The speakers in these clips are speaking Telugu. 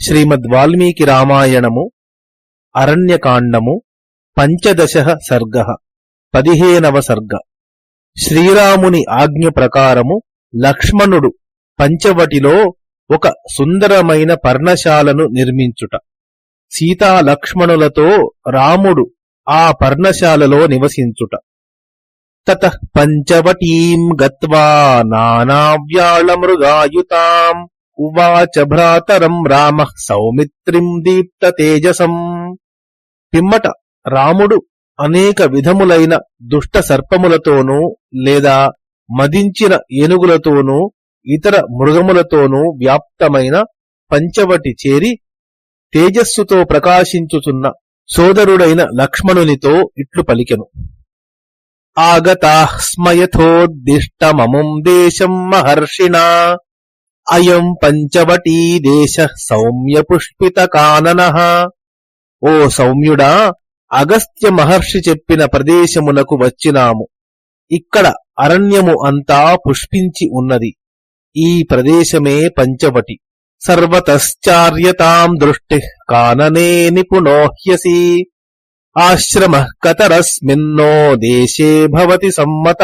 శ్రీమద్ వాల్మీకి రామాయణము అరణ్యకాండము పంచదశ సర్గ పదిహేనవ సర్గ. శ్రీరాముని ఆజ్ఞ ప్రకారము లక్ష్మణుడు పంచవటిలో ఒక సుందరమైన పర్ణశాలను నిర్మించుట. సీతా లక్ష్మణులతో రాముడు ఆ పర్ణశాలలో నివసించుట. తత పంచవటీం గత్వా నానావ్యాళమృగాయుతాం ఉవాచ భ్రాతరం రామ సౌమిత్రిం దీప్త తేజసం. పిమ్మట రాముడు అనేక విధములైన దుష్ట సర్పములతోనూ లేదా మదించిన ఏనుగులతోనూ ఇతర మృగములతోనూ వ్యాప్తమైన పంచవటి చేరి తేజస్సుతో ప్రకాశించుచున్న సోదరుడైన లక్ష్మణునితో ఇట్లు పలికెను. ఆగతాస్మయథోద్దిష్టమముం దేశం మహర్షిణా. అయం పంచవటీ దేశ సౌమ్య పుష్పిత కానన ఓ సౌమ్యుడా అగస్త్య మహర్షి చెప్పిన ప్రదేశమునకు వచ్చినాము. ఇక్కడ అరణ్యము అంతా పుష్పించి ఉన్నది. ఈ ప్రదేశమే పంచవటి. సర్వతశ్చార్యతాం దృష్టి కాననే నిపుణోహ్యసి. ఆశ్రమ కతరస్మిన్నో దేశే భవతి సమ్మత।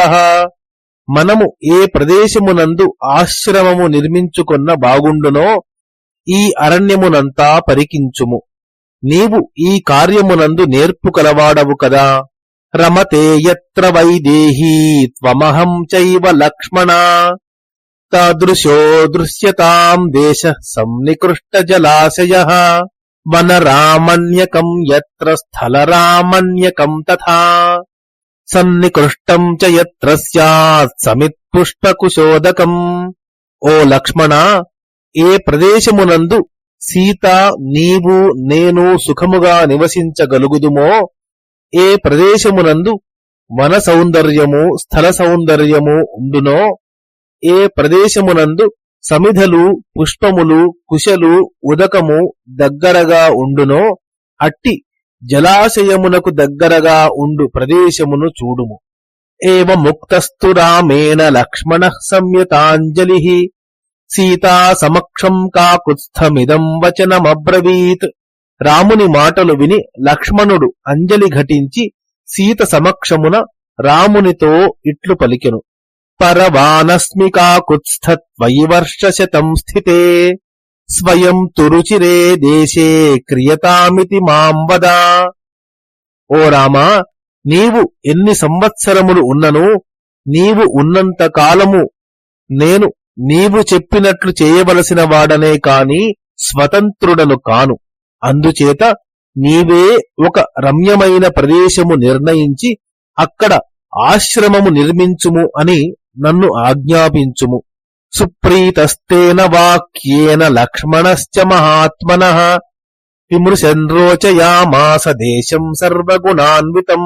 మనము ఏ ప్రదేశమునందు ఆశ్రమము నిర్మించుకున్న బాగుండునో ఈ అరణ్యమునంతా పరికించుము. నీవు ఈ కార్యమునందు నేర్పు కలవాడవు కదా. రమతేయత్ర వైదేహీ త్వమహం చైవ లక్ష్మణ. తాదృశో దృశ్యతాం దేశ సంనికృష్ట జలాశయ. వనరామణ్యకం ఎత్ర స్థలరామణ్యకం తథా. సన్నికృష్టం చ యత్ర స్యాత్ సమిత్పుష్పకుశోదకం ఓ లక్ష్మణ ఏ ప్రదేశమునందు సీత నీవు నేను సుఖముగా నివసించగలుగుదుమో ఏ ప్రదేశమునందు వన సౌందర్యము స్థల సౌందర్యము ఉండునో ఏ ప్రదేశమునందు సమిధలు పుష్పములు కుశలు ఉదకము దగ్గరగా ఉండునో అట్టి జలాశయమునకు దగ్గరగా ఉండు ప్రదేశమును చూడుము. ఏవ ముక్తస్తు రామేణ లక్ష్మణ సంయతాంజలి. సీతా సమక్షం కాకుత్స్థమిదం వచనమబ్రవీత్. రాముని మాటలు విని లక్ష్మణుడు అంజలి ఘటించి సీత సమక్షమున రామునితో ఇట్లు పలికెను. పరవానస్మి కాకుత్స్థత్వయి వర్షశతం స్థితే. స్వయం తురుచిరే దేశే క్రియతామితి మాం వదా. ఓ రామా నీవు ఎన్ని సంవత్సరములు ఉన్నను నీవు ఉన్నంత కాలము నేను నీవు చెప్పినట్లు చేయవలసిన వాడనే కాని స్వతంత్రుడను కాను. అందుచేత నీవే ఒక రమ్యమైన ప్రదేశము నిర్ణయించి అక్కడ ఆశ్రమము నిర్మించుము అని నన్ను ఆజ్ఞాపించుము. సుప్రీతస్తేన వాక్యేన లక్ష్మణశ్చ మహాత్మన విమృశన్రోచయామాస దేశం సర్వగుణాన్వితం.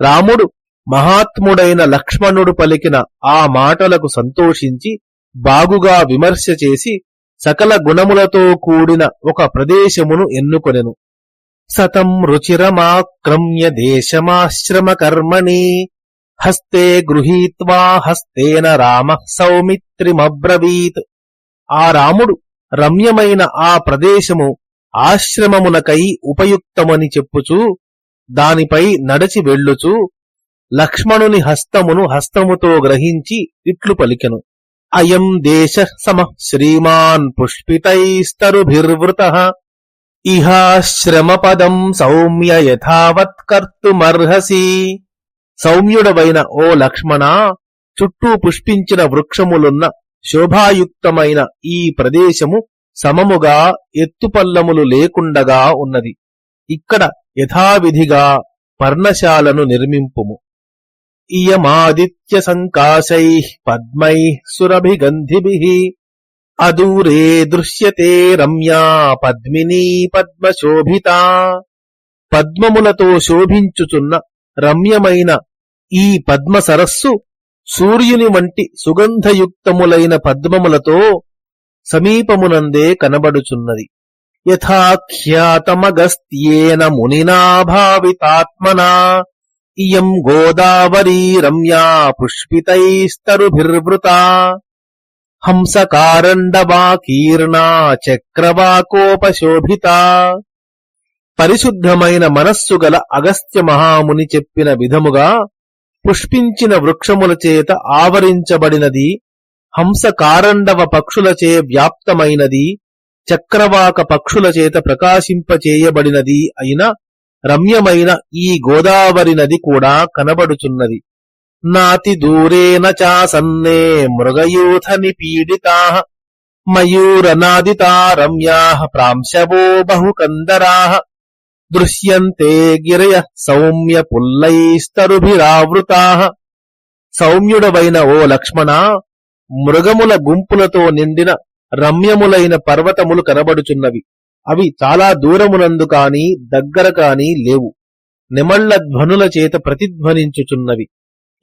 రాముడు మహాత్ముడైన లక్ష్మణుడు పలికిన ఆ మాటలకు సంతోషించి బాగుగా విమర్శ చేసి సకల గుణములతో కూడిన ఒక ప్రదేశమును ఎన్నుకొనెను. సతం రుచిరమాక్రమ్య దేశమాశ్రమ కర్మణి హస్తే గృహీత్వా హస్తేన రామ సౌమిత్రిమబ్రవీత్. ఆ రాముడు రమ్యమైన ఆ ప్రదేశము ఆశ్రమమునకై ఉపయుక్తమని చెప్పుచూ దానిపై నడచి వెళ్ళుచు లక్ష్మణుని హస్తమును హస్తముతో గ్రహించి ఇట్లు పలికెను. అయం దేశ సమ శ్రీమాన్ పుష్పితైస్తరుభిర్వృత. ఇహాశ్రమపదం సౌమ్య యథావత్ కర్తుమర్హసి. సౌమ్యుడవైన ఓ లక్ష్మణ చుట్టూ పుష్పించిన వృక్షములున్న శోభాయుక్తమైన ఈ ప్రదేశము సమముగా ఎత్తుపల్లములు లేకుండగా ఉన్నది. ఇక్కడ యథావిధిగా పర్ణశాలను నిర్మింపుము. ఇయమాదిత్య సంకాశై పద్మై సురభిగంధిభి అదూరే దృశ్యతే రమ్యా పద్మినీ పద్మశోభిత. పద్మములతో శోభించుచున్న రమ్యమైన ఈ పద్మ సరస్సు సూర్యుని వంటి సుగంధయుక్తములైన పద్మములతో సమీపమునందే కనబడుచున్నది. యథాఖ్యాతమగస్త్యేన మునినాభావితాత్మనా ఇయం గోదావరీ రమ్యా పుష్పితైస్తరుభిర్వృతా హంసకారండవాకీర్ణా చక్రవాకోపశోభిత. పరిశుద్ధమైన మనస్సు గల అగస్త్య మహాముని చెప్పిన విధముగా పుష్పించిన వృక్షముల చేత ఆవరించబడినది హంస కారండవ పక్షులచే వ్యాప్తమైనది చక్రవాక పక్షుల చేత ప్రకాశింపచేయబడినది అయిన రమ్యమైన ఈ గోదావరి నది కూడా కనబడుచున్నది. నాతి దూరేన చాసన్నే మృగయూథ నిపీడితా మయూరనాదితా రమ్యా ప్రాంశవో బహుకందరా. దృశ్యంతే గిరయ సౌమ్య పుల్లైస్తరుభిరావృతా. సౌమ్యుడవైన ఓ లక్ష్మణ మృగముల గుంపులతో నిండిన రమ్యములైన పర్వతములు కనబడుచున్నవి. అవి చాలా దూరమునందు కాని దగ్గర కాని లేవు. నిమళ్ళ ధ్వనుల చేత ప్రతిధ్వనించుచున్నవి.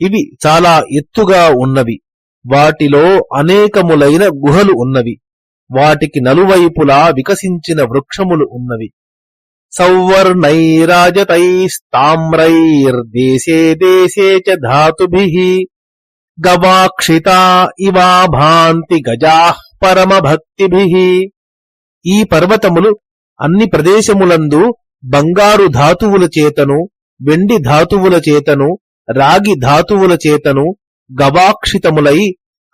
ఇవి చాలా ఎత్తుగా ఉన్నవి. వాటిలో అనేకములైన గుహలు ఉన్నవి. వాటికి నలువైపులా వికసించిన వృక్షములు ఉన్నవి. సౌవర్ణైరాజతైస్తామ్రైర్దేశే దేశే చ ధాతుభిః గవాక్షితా ఇవా భాంతి గజాః పరమభక్తిభిః ఈ పర్వతములు అన్ని ప్రదేశములందు బంగారు ధాతువుల చేతను వెండి ధాతువుల చేతను రాగి ధాతువుల చేతను గవాక్షితములై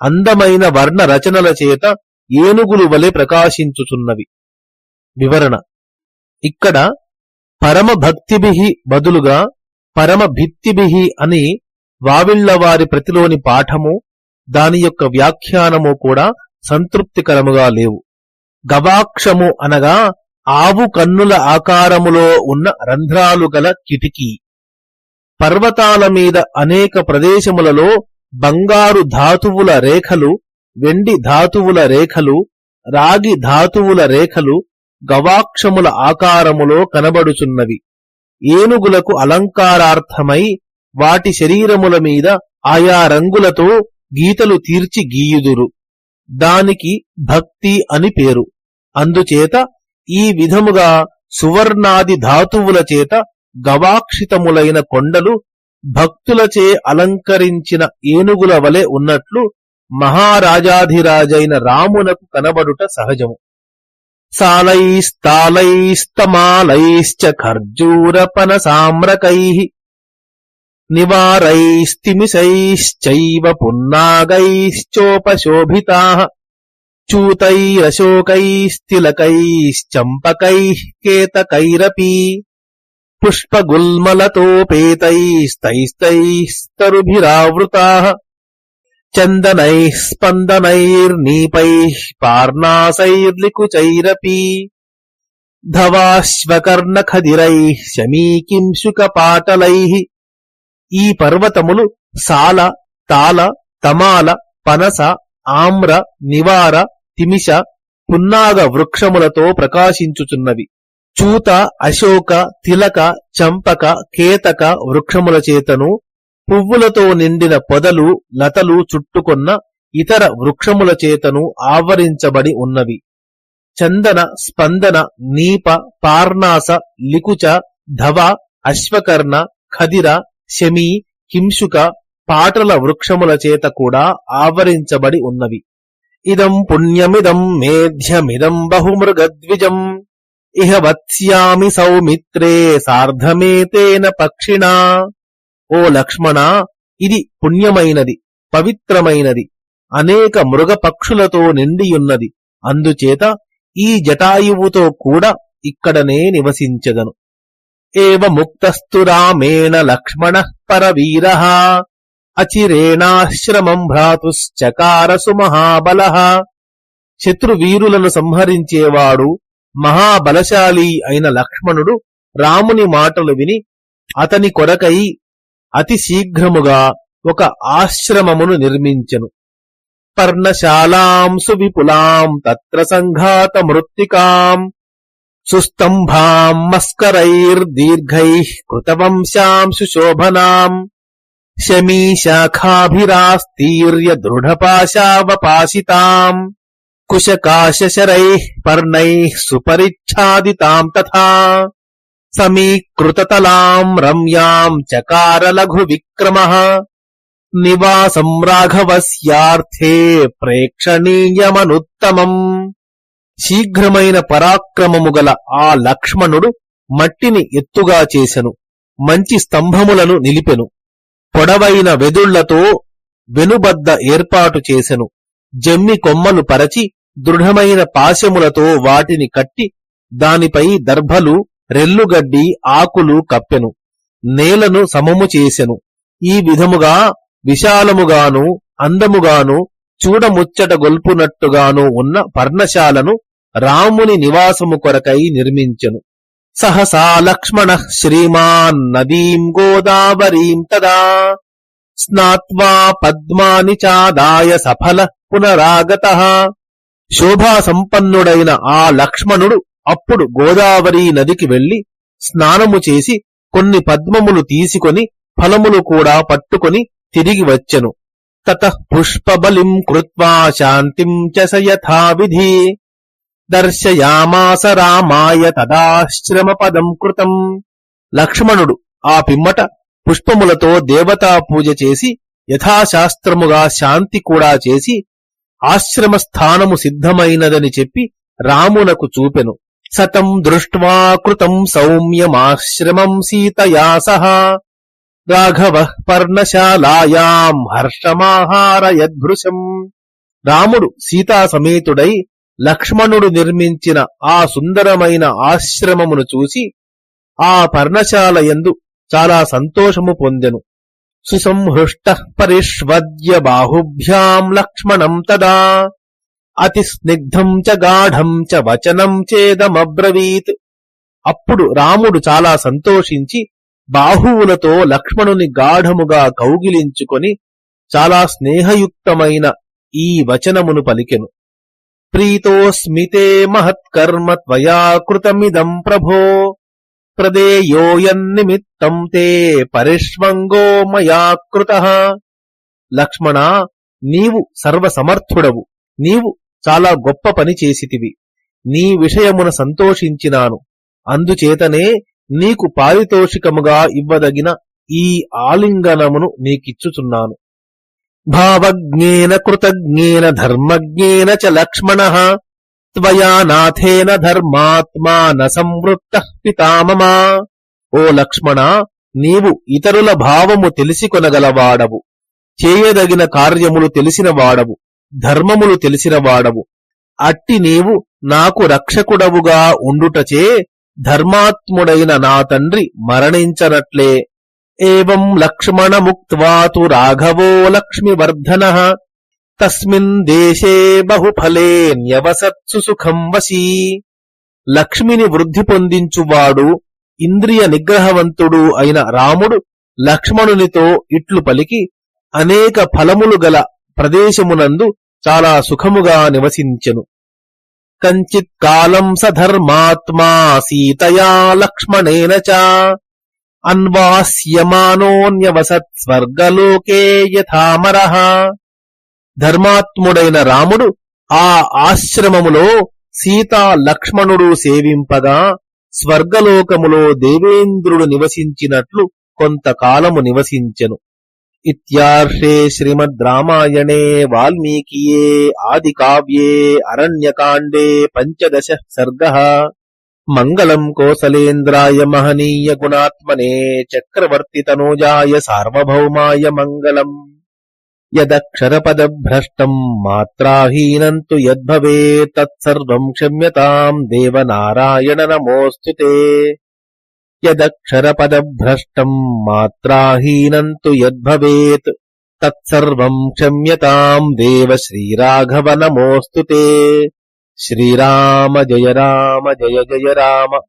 అందమైన వర్ణ రచనల చేత ఏనుగులు వలె ప్రకాశించుచున్నవి. వివరణ ఇక్కడ పరమ భక్తిభి బదులుగా పరమ భిత్తిభి అని వావిళ్ళవారి ప్రతిలోని పాఠము దాని యొక్క వ్యాఖ్యానము కూడా సంతృప్తికరముగా లేవు. గవాక్షము అనగా ఆవు కన్నుల ఆకారములో ఉన్న రంధ్రాలు గల కిటికీ. పర్వతాల మీద అనేక ప్రదేశములలో బంగారు ధాతువుల రేఖలు వెండి ధాతువుల రేఖలు రాగి ధాతువుల రేఖలు గవాక్షముల ఆకారములో కనబడుచున్నవి. ఏనుగులకు అలంకారార్థమై వాటి శరీరముల మీద ఆయా రంగులతో గీతలు తీర్చి గీయుదురు. దానికి భక్తి అని పేరు. అందుచేత ఈ విధముగా సువర్ణాది ధాతువుల చేత గవాక్షితములైన కొండలు భక్తులచే అలంకరించిన ఏనుగుల వలె ఉన్నట్లు మహారాజాధిరాజైన రామునకు కనబడుట సహజము. सालैस्तालैस्तमालैश्च खर्जूरपनसाम्रकैः निवारैस्तिमिषैश्चैव पुन्नागैश्चोपशोभिताः चूतैरशोकैस्तिलकैश्चम्पकैः केतकैरपि पुष्पगुल्मलतोपेतैस्तैस्तैस्तरुभिरावृताः చందనైః స్పందనైర్నీపైః పార్నాసైర్లికుచైరపి ధవాశ్వకర్ణఖదిరైః శమీకింశుకపాటలైః ఈ పర్వతములు సాల తాల తమాల పనస ఆమ్ర నివార తిమిష పున్నాగ వృక్షములతో ప్రకాశించుచున్నవి చూత అశోక తిలక చంపక కేతక వృక్షముల చేతను పువ్వులతో నిండిన పొదలు లతలు చుట్టుకొన్న ఇతర వృక్షముల చేతను ఆవరించబడి ఉన్నవి. చందన స్పందన నీప పార్నాస లికుచ ధవ అశ్వకర్ణ ఖదిర శమీ కింశుక పాటల వృక్షముల చేత కూడా ఆవరించబడి ఉన్నవి. ఇదం పుణ్యమిదం మేధ్యమిదం బహుమృగద్విజం. ఇహ వత్స్యామి సౌమిత్రే సార్ధమేతేన పక్షిణా. ఓ లక్ష్మణ ఇది పుణ్యమైనది పవిత్రమైనది అనేక మృగ పక్షులతో నిండియున్నది. అందుచేత ఈ జటాయువుతో కూడా ఇక్కడనే నివసించదను. ఏవ ముక్తస్తు రామేణ లక్ష్మణ పరవీర అచిరేణాశ్రమం భ్రాతుశ్చకారసు మహాబల. శత్రువీరులను సంహరించేవాడు మహాబలశాలి అయిన లక్ష్మణుడు రాముని మాటలు విని అతని కొరకై అతి శీఘ్రముగా ఒక ఆశ్రమమును నిర్మించెను. పర్ణశాలాం సువిపులాం తత్ర సంఘాత మృత్తికాం సుస్తంభాం మస్కరైర్దీర్ఘై కృతవంశాం సుశోభనాం శమీశాఖాభిరాస్తీర్య దృఢపాశావపాసితాం కుశకాశరై పర్ణై సుపరిచ్ఛాదితాం తథా. సమీకృతతలాం రమ్యాం చకార లఘు విక్రమ. నివాసం రాఘవస్యార్థే ప్రేక్షణీయమనుత్తమం. శీఘ్రమైన పరాక్రమము గల ఆ లక్ష్మణుడు మట్టిని ఎత్తుగా చేసెను. మంచి స్తంభములను నిలిపెను. పొడవైన వెదుళ్ళతో వెనుబద్ద ఏర్పాటు చేసెను. జమ్మి కొమ్మలు పరచి దృఢమైన పాశములతో వాటిని కట్టి దానిపై దర్భలు రెల్లుగడ్డి ఆకులు కప్పెను నేలను సమము చేసెను. ఈ విధముగా విశాలముగాను అందముగాను చూడముచ్చట గొల్పునట్టుగాను ఉన్న పర్ణశాలను రాముని నివాసము కొరకై నిర్మించెను. సహసా లక్ష్మణ శ్రీమాన్ నదీం గోదావరీం తదా. స్నాత్వా పద్మాని చాదాయ సఫల పునరాగత. శోభా సంపన్నుడైన ఆ లక్ష్మణుడు అప్పుడు గోదావరి నదికి వెళ్ళి స్నానము చేసి కొన్ని పద్మములు తీసుకొని ఫలములు కూడా పట్టుకొని తిరిగి వచ్చెను. తత పుష్పబలిం కృత్వా శాంతిం చ స దర్శయామాస రామాయ తదాశ్రమ పదం కృతం. లక్ష్మణుడు ఆ పిమ్మట పుష్పములతో దేవతా పూజ చేసి యథాశాస్త్రముగా శాంతి కూడా చేసి ఆశ్రమ స్థానము సిద్ధమైనదని చెప్పి రామునకు చూపెను. సతం దృష్ట్వా కృతం సౌమ్యమాశ్రమం సీతయా సహ. రాఘవ పర్ణశాలాయాం హర్షమాహారయద్భృశం. రాముడు సీతా సమేతుడై లక్ష్మణుడు నిర్మించిన ఆ సుందరమైన ఆశ్రమమును చూసి ఆ పర్ణశాల యందు చాలా సంతోషము పొందెను. సుసంహృష్ట పరిష్వద్య బాహుభ్యాం లక్ష్మణం తదా. అతి స్నిగ్ధం చ గాఢం చ వచనం చేదమబ్రవీత్. అప్పుడు రాముడు చాలా సంతోషించి బాహువులతో లక్ష్మణుని గాఢముగా కౌగిలించుకొని చాలా స్నేహయుక్తమైన ఈ వచనమును పలికెను. ప్రీతోస్మితే మహత్కర్మ త్వయా కృతమిదం ప్రభో. ప్రదేయోయన్నిమిత్తం తే పరిష్వంగో మయా కృత. లక్ష్మణ నీవు సర్వసమర్థుడవు. నీవు చాలా గొప్ప పని చేసితివి. నీ విషయమున సంతోషించినాను. అందుచేతనే నీకు పారితోషికముగా ఇవ్వదగిన ఈ ఆలింగనమును నీకిచ్చుచున్నాను భావజ్ఞేన కృతజ్ఞేన ధర్మజ్ఞేన చ లక్ష్మణ త్వయా నాథేన ధర్మాత్మా న సంవృత్త పితామమా ఓ లక్ష్మణ నీవు ఇతరుల భావము తెలిసికొనగలవాడవు చేయదగిన కార్యములు తెలిసిన వాడవు. ధర్మములు తెలిసినవాడవు అట్టి నీవు నాకు రక్షకుడవుగా ఉండుటచే ధర్మాత్ముడైన నా తండ్రి మరణించనట్లే. ఏం లక్ష్మణముక్వాతు రాఘవో లక్ష్మివర్ధన. తస్మిన్ దేశే బహుఫలే న్యవసత్సు సుఖం వశీ. లక్ష్మిని వృద్ధి పొందించువాడు ఇంద్రియ నిగ్రహవంతుడు అయిన రాముడు లక్ష్మణునితో ఇట్లు పలికి అనేక ఫలములు గల ప్రదేశమునందు చాలా సుఖముగా నివసించెను. కంచిత్ కాలం సధర్మాత్మా సీతయా లక్ష్మణేన చ. అన్వాస్యమానోన్యవసత్ స్వర్గలోకే యథామరః. ధర్మాత్ముడైన రాముడు ఆ ఆశ్రమములో సీతా లక్ష్మణుడు సేవింపగా స్వర్గలోకములో దేవేంద్రుడు నివసించినట్లు కొంతకాలము నివసించెను. ఇర్హే శ్రీమద్ రామాయణే వాల్మీకియే ఆది కావ్యే అరణ్యకాండే పంచదశ సర్గ మంగళం కోసలేంద్రాయ మహనీయ గుణాత్మనే చక్రవర్తి తనూజాయ సార్వభౌమాయ మంగళం యదక్షరపదభ్రష్టం మాత్రాహీనం తు యద్భవే తత్సర్వం క్షమ్యతాం దేవనారాయణ నమోస్తుతే यदक्षरपदभ्रष्टम् मात्राहीनम् तु यद्भवेत् तत्सर्वम् क्षम्यताम् देव श्रीराघव नमोऽस्तु ते श्रीराम जय राम जय जय राम